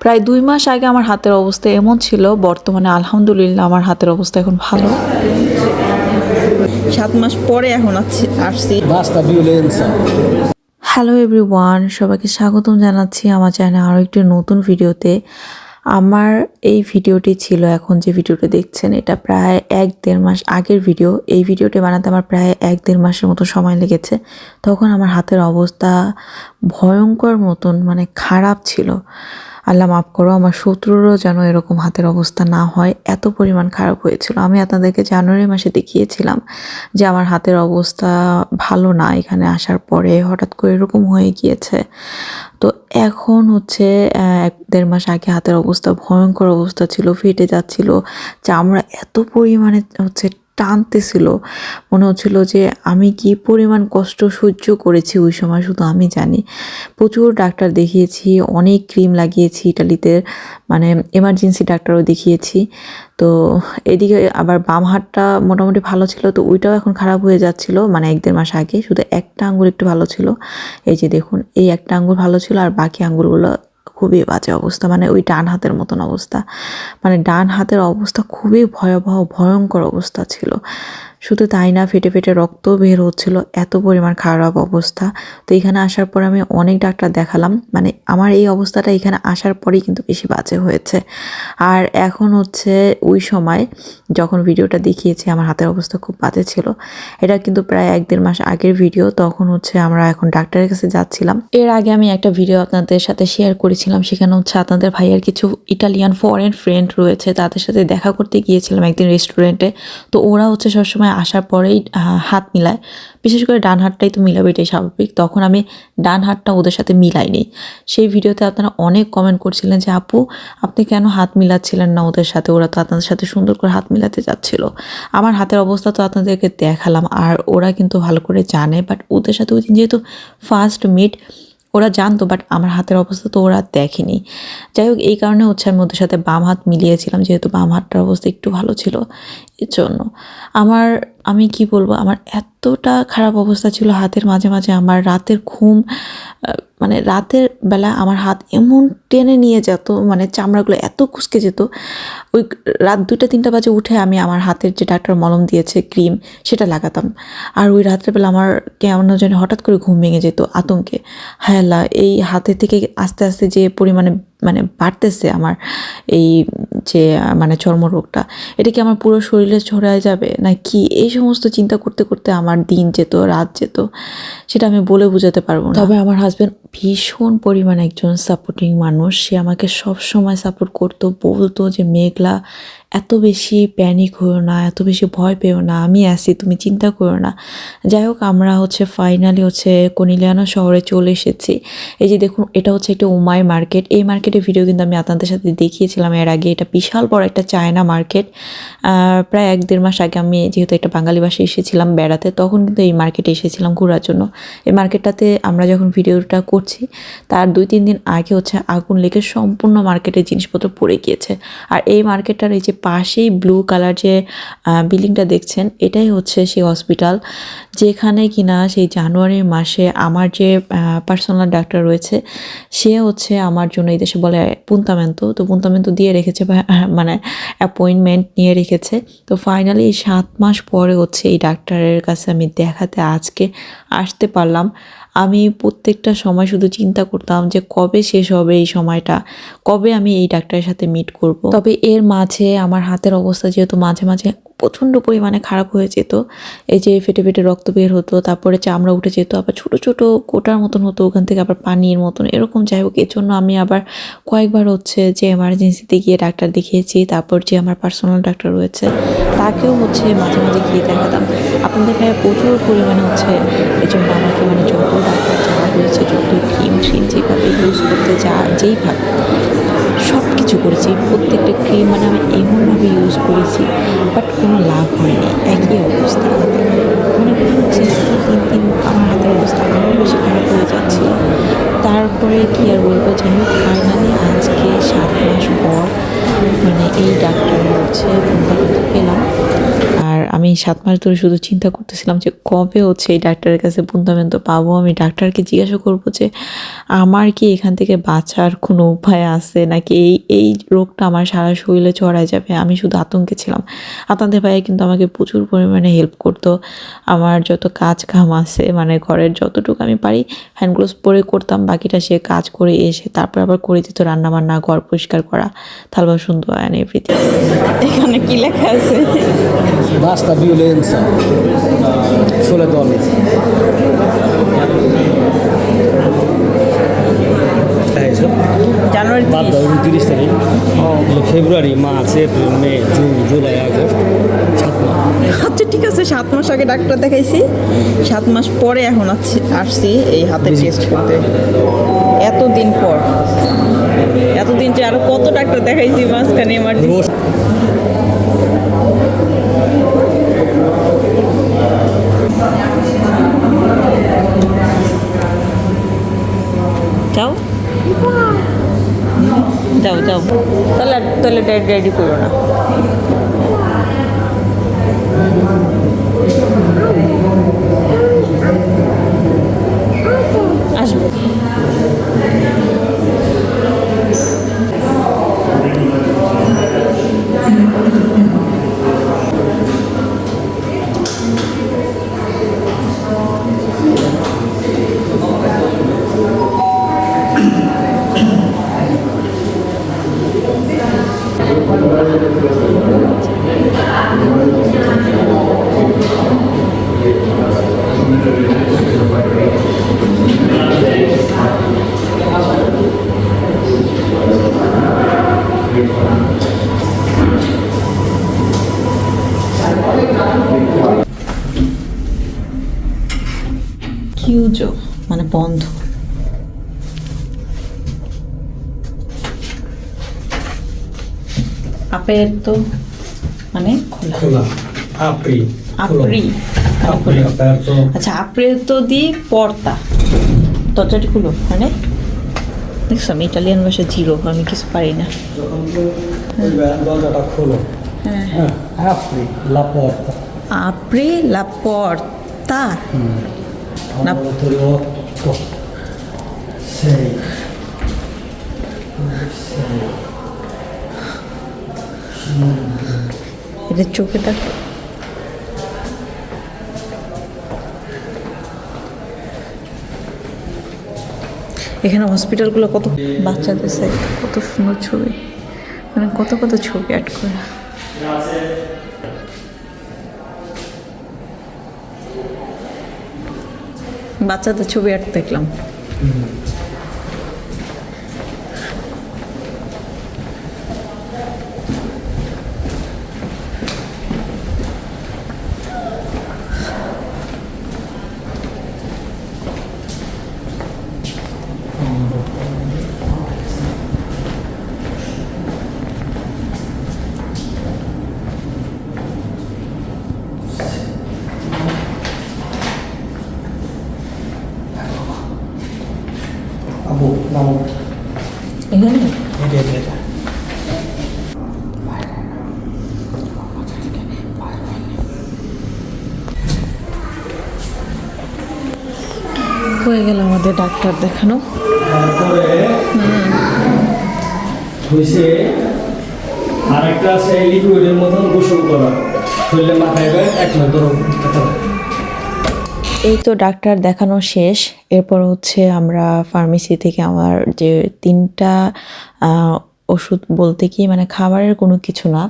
প্রায় দুই মাস আগে আমার হাতের অবস্থা এমন ছিল বর্তমানে আলহামদুলিল্লাহ আমার হাতের অবস্থা এখন ভালো। সাত মাস পরে এখন আসছি-. হ্যালো এভরিওয়ান সবাইকে স্বাগতম জানাচ্ছি আমার চ্যানেলে আরও একটি নতুন ভিডিওতে। আমার এই ভিডিওটি ছিল এখন যে ভিডিওটি দেখছেন এটা প্রায় এক দেড় মাস আগের ভিডিও। এই ভিডিওটি বানাতে আমার প্রায় এক দেড় মাসের মতো সময় লেগেছে। তখন আমার হাতের অবস্থা ভয়ঙ্কর মতন মানে খারাপ ছিল। আল্লাহ মাফ করো, আমার শত্রুরও যেন এরকম হাতের অবস্থা না হয়। এত পরিমাণ খারাপ হয়েছিল। আমি আপনাদেরকে জানুয়ারি মাসে দেখিয়েছিলাম যে আমার হাতের অবস্থা ভালো না এখানে আসার পরে। হঠাৎ করে এরকম হয়ে গিয়েছে। তো এখন হচ্ছে এক দেড় মাস আগে হাতের অবস্থা ভয়ঙ্কর অবস্থা ছিল, ফেটে যাচ্ছিল। চামড়া এত পরিমাণে হচ্ছে টানতেছিল। মনে হচ্ছিল যে আমি কি পরিমাণ কষ্ট সহ্য করেছি ওই সময়, শুধু আমি জানি। প্রচুর ডাক্তার দেখিয়েছি, অনেক ক্রিম লাগিয়েছি ইটালিতে মানে এমার্জেন্সি ডাক্তারও দেখিয়েছি। তো এদিকে আবার বাম হাতটা মোটামুটি ভালো ছিল, তো ওইটাও এখন খারাপ হয়ে যাচ্ছিল মানে এক দেড় মাস আগে, শুধু একটা আঙ্গুল একটু ভালো ছিল। এই যে দেখুন, এই একটা আঙ্গুল ভালো ছিল আর বাকি আঙ্গুলগুলো খুবই বাজে অবস্থা মানে ওই ডান হাতের মতন অবস্থা। মানে ডান হাতের অবস্থা খুবই ভয়াবহ, ভয়ঙ্কর অবস্থা ছিল। শুধু তাই না ফেটে ফেটে রক্ত বের হচ্ছিল, এত পরিমাণ খারাপ অবস্থা। তো এখানে আসার পর আমি অনেক ডাক্তার দেখালাম মানে আমার এই অবস্থাটা এখানে আসার পরেই কিন্তু বেশি বাজে হয়েছে। আর এখন হচ্ছে ওই সময় যখন ভিডিওটা দেখিয়েছি, আমার হাতের অবস্থা খুব বাজে ছিল। এটা কিন্তু প্রায় এক দেড় মাস আগের ভিডিও, তখন হচ্ছে আমরা এখন ডাক্তারের কাছে যাচ্ছিলাম। এর আগে আমি একটা ভিডিও আপনাদের সাথে শেয়ার করেছিলাম, সেখানে হচ্ছে আপনাদের ভাইয়ের কিছু ইটালিয়ান ফরেন ফ্রেন্ড রয়েছে, তাদের সাথে দেখা করতে গিয়েছিলাম একদিন রেস্টুরেন্টে তো ওরা হচ্ছে সবসময় আসার পরেই হাত মিলায়। বিশেষ করে ডান হাতটাই তো মিলাবে, এটাই স্বাভাবিক। তখন আমি ডান হাতটা ওদের সাথে মিলাইনি। সেই ভিডিওতে আপনারা অনেক কমেন্ট করছিলেন যে, আপু, আপনি কেন হাত মিলাচ্ছিলেন না ওদের সাথে? ওরা তো আপনাদের সাথে সুন্দর করে হাত মিলাতে যাচ্ছিল আমার হাতের অবস্থা তো আপনাদেরকে দেখালাম, আর ওরা কিন্তু ভালো করে জানে বাট ওদের সাথে ওই দিন যেহেতু ফার্স্ট মিট ওরা জানতো বাট আমার হাতের অবস্থা তো ওরা দেখেনি। যাই হোক, এই কারণে হচ্ছে আমি ওদের সাথে বাম হাত মিলিয়েছিলাম, যেহেতু বাম হাতটার অবস্থা একটু ভালো ছিল। জন্য। আমার, আমি কি বলব, আমার এতটা খারাপ অবস্থা ছিল হাতের মাঝে মাঝে আমার রাতের ঘুম মানে রাতের বেলা আমার হাত এমন টেনে নিয়ে যেত মানে চামড়াগুলো এত কুচকে যেত। ওই রাত দুটা তিনটা বাজে উঠে আমি আমার হাতের যে ডাক্তার মলম দিয়েছে, ক্রিম, সেটা লাগাতাম। আর ওই রাতের বেলা আমার কেমন যেন হঠাৎ করে ঘুম ভেঙে যেত আতঙ্কে। হায় আল্লাহ, এই হাতে থেকে আস্তে আস্তে যে পরিমাণে মানে বাড়তেছে আমার এই যে মানে চর্মরোগটা। এটা কি আমার পুরো শরীরে ছড়ায় যাবে? না কি এই সমস্ত চিন্তা করতে করতে আমার দিন যেত, রাত যেত, সেটা আমি বলে বোঝাতে পারব না। তবে আমার হাজব্যান্ড ভীষণ পরিমাণে একজন সাপোর্টিং মানুষ। সে আমাকে সব সময় সাপোর্ট করতো, বলতো যে, মেঘলা এত বেশি প্যানিক হয়েও না, এত বেশি ভয় পেও না, আমি আছি, তুমি চিন্তা করো না। যাই হোক, আমরা হচ্ছে ফাইনালি হচ্ছে কনিলিয়ানা শহরে চলে এসেছি। এই যে দেখুন, এটা হচ্ছে একটা উমাই মার্কেট এই মার্কেটের ভিডিও কিন্তু আমি আপনাদের সাথে দেখিয়েছিলাম এর আগে। এটা বিশাল বড় একটা চায়না মার্কেট প্রায় এক দেড় মাস আগে আমি যেহেতু একটা বাঙালি বাসে এসেছিলাম বেড়াতে, তখন কিন্তু এই মার্কেটে এসেছিলাম ঘোরার জন্য। এই মার্কেটটাতে আমরা যখন ভিডিওটা করছি, তার দুই তিন দিন আগে হচ্ছে আগুন লেগে সম্পূর্ণ মার্কেটের জিনিসপত্র পড়ে গিয়েছে। আর এই মার্কেটটার এই যে পাশেই ব্লু কালার যে বিল্ডিংটা দেখছেন, এটাই হচ্ছে সেই হসপিটাল যেখানে কিনা সেই জানুয়ারি মাসে আমার যে পার্সোনাল ডাক্তার রয়েছে, সে হচ্ছে আমার জন্য এই দেশে বলে পুন্তামেন্তো, তো পুন্তামেন্তো দিয়ে রেখেছে মানে অ্যাপয়েন্টমেন্ট নিয়ে রেখেছে। তো ফাইনালি সাত মাস পরে হচ্ছে এই ডাক্তারের কাছে আমি দেখাতে আজকে আসতে পারলাম। আমি প্রত্যেকটা সময় শুধু চিন্তা করতাম যে কবে শেষ হবে এই সময়টা, কবে আমি এই ডাক্তারের সাথে মিট করব। তবে এর মাঝে আমার হাতের অবস্থা যেহেতু মাঝে মাঝে প্রচণ্ড পরিমাণে খারাপ হয়ে যেত, এই যে ফেটে ফেটে রক্ত বের হতো, তারপরে চামড়া উঠে যেত, আবার ছোট ছোট কোটার মতন হতো, ওখান থেকে আবার পানির মতন, এরকম যাই হোক, এর জন্য আমি আবার কয়েকবার হচ্ছে যে এমার্জেন্সিতে গিয়ে ডাক্তার দেখিয়েছি, তারপর যে আমার পার্সোনাল ডাক্তার রয়েছে, তাকেও হচ্ছে মাঝে মাঝে গিয়ে দেখাতাম। আপনাদের প্রচুর পরিমাণে হচ্ছে এই জন্য ডাক্তার যত ক্রিম ট্রিম যেভাবে ইউজ করতে যা যেইভাবে সব কিছু করেছি। প্রত্যেকটা ক্রিম মানে আমি এমনভাবে ইউজ করেছি বাট কোনো লাভ হয়নি। একই অবস্থা। মনে হচ্ছে দিন দিন আমার হাতের অবস্থা। আরও বেশি খারাপ হয়ে যাচ্ছে। তারপরে কি আর বলব? যাই হোক ফাইনালি আজকে সাত মাস পর মানে এই ডাক্তারের হচ্ছে পেলাম। আমি সাত মাস ধরে শুধু চিন্তা করতেছিলাম যে কবে হচ্ছে এই ডাক্তারের কাছে বুন্দামেন্ত পাবো? আমি ডাক্তারকে জিজ্ঞাসা করব যে আমার কি এখান থেকে বাঁচার কোনো উপায় আছে? নাকি এই এই রোগটা আমার সারা শরীরে ছড়ায় যাবে? আমি শুধু আতঙ্কে ছিলাম। আতঙ্কে ভাইয়া কিন্তু আমাকে প্রচুর পরিমাণে হেল্প করতো। আমার যত কাজ কাম আছে মানে ঘরের যতটুকু আমি পারি হ্যান্ড গ্লোভস পরে করতাম বাকিটা সে কাজ করে এসে তারপর আবার করে দিত রান্না বান্না ঘর পরিষ্কার করা থাল বাসন ধোয়া অ্যান্ড এভরিথিং এখানে কি লেখা আছে? Basta violenza sulle donne. জানুয়ারি va da 29 তারিখ। February March April May June July August সাত মাস। আচ্ছা ঠিক আছে সাত মাস আগে ডাক্তার দেখাইছি। সাত মাস পরে এখন আছি- আসছি এই হাতের টেস্ট করতে। এতদিন পর। এতদিন যে আরও কত ডাক্তার দেখাইছি মাঝখানে এমার্জেন্সি যাও যাও যাও তাহলে আর- তাহলে রেডি করো না কিউজো মানে বন্ধ। আপের তো মানে খোলা। খোলা। আপরি আপরি আপরি আচ্ছা আপরে তো দি পর্তা। দরজাটি খুলো মানে। দেখছ আমি ইটালিয়ান ভাষা জিরো আমি কিছু পারি না। দরজাটা খোলো হ্যাঁ। আপরি লা পর্তা Na- Lavoratori 8 6 এটা চোখে এখানে হসপিটালগুলো কত বাচ্চাদের সাইড কত সুন্দর ছবি। মানে কত কত ছবি অ্যাড করে। বাচ্চাদের ছবি আর্ট দেখলাম আবু নামো এখানে এটা এটা এটা আমাদের ডাক্তার দেখানো। হয়েছে আছে লিকুইডের মতন গোসল করা। শরীরে মাথায় এক নয় ধরো এই তো ডাক্তার দেখানো শেষ। এরপর হচ্ছে আমরা ফার্মেসি থেকে আমার যে তিনটা ওষুধ বলতে কি মানে খাবারের কোনো কিছু না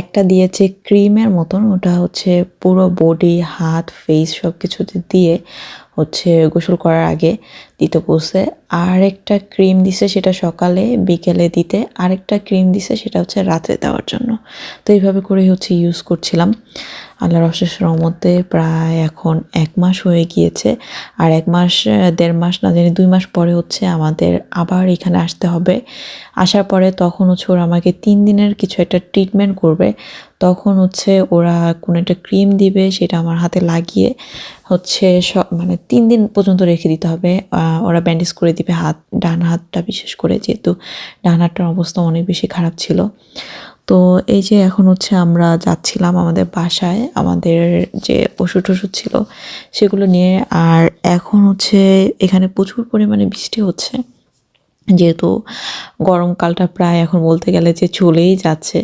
একটা দিয়েছে ক্রিমের মতন। ওটা হচ্ছে পুরো বডি হাত ফেস সব কিছুতে দিয়ে হচ্ছে গোসল করার আগে দিতে বসে আরেকটা ক্রিম দিছে সেটা সকালে, বিকেলে দিতে। আরেকটা ক্রিম দিছে সেটা হচ্ছে রাতে দেওয়ার জন্য। তো এইভাবে করেই হচ্ছে ইউজ করছিলাম। আল্লাহর অশেষ রহমতে প্রায় এখন এক মাস হয়ে গিয়েছে। আর এক মাস, দেড় মাস না জানি, দুই মাস পরে হচ্ছে আমাদের আবার এখানে আসতে হবে। আসার পরে তখন হচ্ছে ওরা আমাকে তিন দিনের কিছু একটা ট্রিটমেন্ট করবে। তখন হচ্ছে ওরা কোনো একটা ক্রিম দিবে, সেটা আমার হাতে লাগিয়ে হচ্ছে সব মানে তিন দিন পর্যন্ত রেখে দিতে হবে। ওরা ব্যান্ডেজ করে দিবে হাত, ডান হাতটা বিশেষ করে, যেহেতু ডান হাতটার অবস্থা অনেক বেশি খারাপ ছিল। তো এই যে এখন হচ্ছে আমরা যাচ্ছিলাম আমাদের বাসায়, আমাদের যে ওষুধ টষুধ ছিল, সেগুলো নিয়ে। আর এখন হচ্ছে এখানে প্রচুর পরিমাণে বৃষ্টি হচ্ছে। যেহেতু গরমকালটা প্রায় এখন বলতে গেলে যে চলেই যাচ্ছে,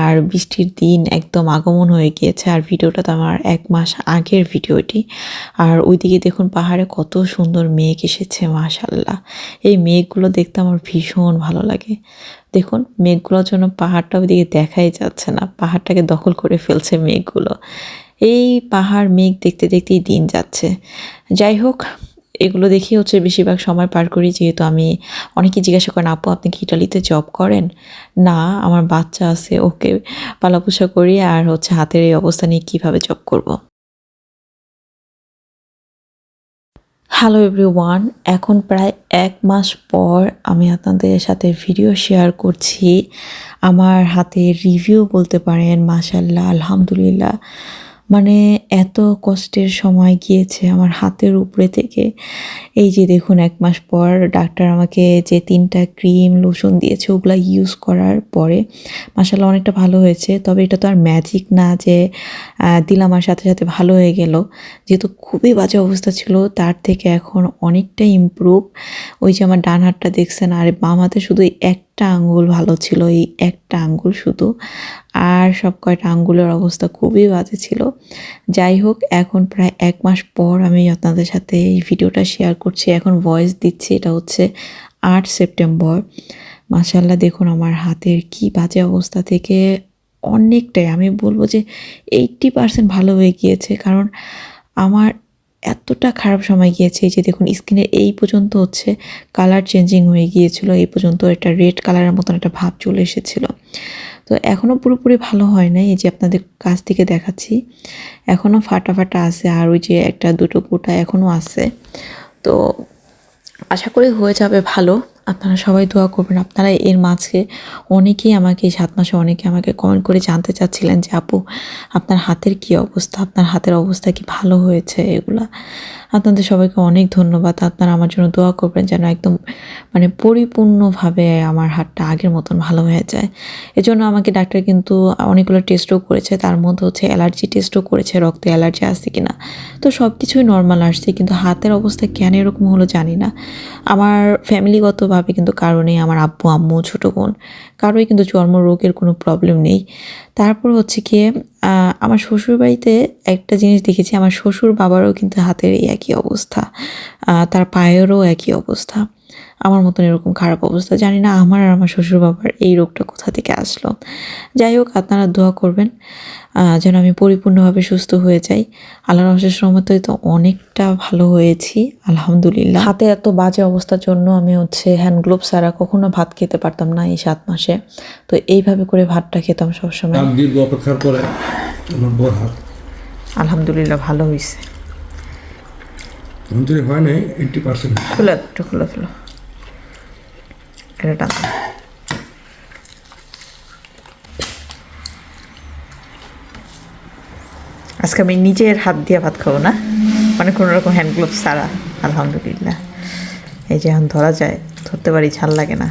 আর বৃষ্টির দিন একদম আগমন হয়ে গিয়েছে, আর ভিডিওটা তো আমার এক মাস আগের ভিডিওটি আর ওইদিকে দেখুন পাহাড়ে কত সুন্দর মেঘ এসেছে মাশাল্লাহ এই মেঘগুলো দেখতে আমার ভীষণ ভালো লাগে। দেখুন, মেঘগুলোর জন্য পাহাড়টা ওইদিকে দেখাই যাচ্ছে না, পাহাড়টাকে দখল করে ফেলছে মেঘগুলো। এই পাহাড় মেঘ দেখতে দেখতেই দিন যাচ্ছে। যাই হোক এগুলো দেখি হচ্ছে বেশিরভাগ সময় পার করি, যেহেতু আমি অনেকে জিজ্ঞাসা করেন, আপু, আপনি কি ইটালিতে জব করেন? না, আমার বাচ্চা আছে, ওকে পালাপোষা করি আর হচ্ছে হাতের এই অবস্থা নিয়ে কীভাবে জব করব। হ্যালো এভরিওয়ান এখন প্রায় এক মাস পর আমি আপনাদের সাথে ভিডিও শেয়ার করছি। আমার হাতে রিভিউ বলতে পারেন মাশাল্লাহ আলহামদুলিল্লাহ। মানে এত কষ্টের সময় গিয়েছে আমার হাতের উপরে থেকে। এই যে দেখুন, এক মাস পর ডাক্তার আমাকে যে তিনটা ক্রিম, লোশন দিয়েছে, ওগুলো ইউজ করার পরে মাসাল্লাহ অনেকটা ভালো হয়েছে। তবে এটা তো আর ম্যাজিক না যে দিলাম আর সাথে সাথে ভালো হয়ে গেল। যেহেতু খুবই বাজে অবস্থা ছিল, তার থেকে এখন অনেকটা ইমপ্রুভ ওই যে আমার ডান হাতটা দেখছেন, আর বাম হাতে শুধু একটা আঙ্গুল ভালো ছিল, এই একটা আঙ্গুল শুধু। আর সব কয়টা আঙ্গুলের অবস্থা খুবই বাজে ছিল। যাই হোক, এখন প্রায় এক মাস পর আমি আপনাদের সাথে এই ভিডিওটা শেয়ার করছি। এখন ভয়েস দিচ্ছি, এটা হচ্ছে আট সেপ্টেম্বর। মাশাল্লাহ দেখুন আমার হাতের কি বাজে অবস্থা থেকে অনেকটাই, আমি বলব যে এইট্টি পার্সেন্ট ভালো হয়ে গিয়েছে। কারণ আমার এতটা খারাপ সময় গিয়েছে যে দেখুন স্কিনের এই পর্যন্ত হচ্ছে কালার চেঞ্জিং হয়ে গিয়েছিল, এই পর্যন্ত একটা রেড কালারের মতন একটা ভাব চলে এসেছিল। তো এখনও পুরোপুরি ভালো হয় নাই, এই যে আপনাদের কাছ থেকে দেখাচ্ছি। এখনও ফাটা ফাটা আছে, আর ওই যে একটা দুটো গোটা এখনও আছে। তো আশা করি হয়ে যাবে ভালো। আপনারা সবাই দোয়া করবেন। আপনারা এর মাঝে অনেকেই আমাকে, এই সাত মাসে অনেকে আমাকে কমেন্ট করে জানতে চাচ্ছিলেন যে, আপু, আপনার হাতের কি অবস্থা? আপনার হাতের অবস্থা কি ভালো হয়েছে? এগুলা। আপনাদের সবাইকে অনেক ধন্যবাদ। আপনারা আমার জন্য দোয়া করবেন যেন একদম মানে পরিপূর্ণভাবে আমার হাতটা আগের মতন ভালো হয়ে যায়। এজন্য আমাকে ডাক্তার কিন্তু অনেকগুলো টেস্টও করেছে। তার মধ্যে হচ্ছে অ্যালার্জি টেস্টও করেছে, রক্তে অ্যালার্জি আসছে কিনা। তো সব কিছুই নর্মাল আসছে, কিন্তু হাতের অবস্থা কেন এরকম হলো জানি না। আমার ফ্যামিলিগতভাবে কিন্তু কারণে আমার আব্বু, আম্মু, ছোটো বোন কারোই কিন্তু চর্ম রোগের কোনো প্রবলেম নেই। তারপর হচ্ছে গিয়ে আমার শ্বশুর বাড়িতে একটা জিনিস দেখেছি, আমার শ্বশুর বাবারও কিন্তু হাতের এই একই অবস্থা তার পায়েরও একই অবস্থা। আমার মতন এরকম খারাপ অবস্থা। জানি না আমার আর আমার শ্বশুর বাবার এই রোগটা কোথা থেকে আসলো। যাই হোক আপনারা দোয়া করবেন আহ, যেন আমি পরিপূর্ণভাবে সুস্থ হয়ে যাই। আল্লাহর অশেষ রহমতে তো অনেকটা ভালো হয়েছি আলহামদুলিল্লাহ। হাতে এত বাজে অবস্থার জন্য আমি হচ্ছে হ্যান্ড গ্লোভস ছাড়া কখনো ভাত খেতে পারতাম না এই সাত মাসে। তো এইভাবে করে ভাতটা খেতাম সবসময়। দীর্ঘ অপেক্ষার পরে আমার বড় হাত। আলহামদুলিল্লাহ ভালো হয়েছে হয় নাই এইটটি পার্সেন্ট খুলে একটু খুলে ফেলো এটা আজকে আমি নিজের হাত দিয়ে ভাত খাব না। মানে কোনো রকম হ্যান্ড গ্লোভস সারা আলহামদুলিল্লাহ। এই যে এখন ধরা যায়, ধরতে পারি, ঝাল লাগে না।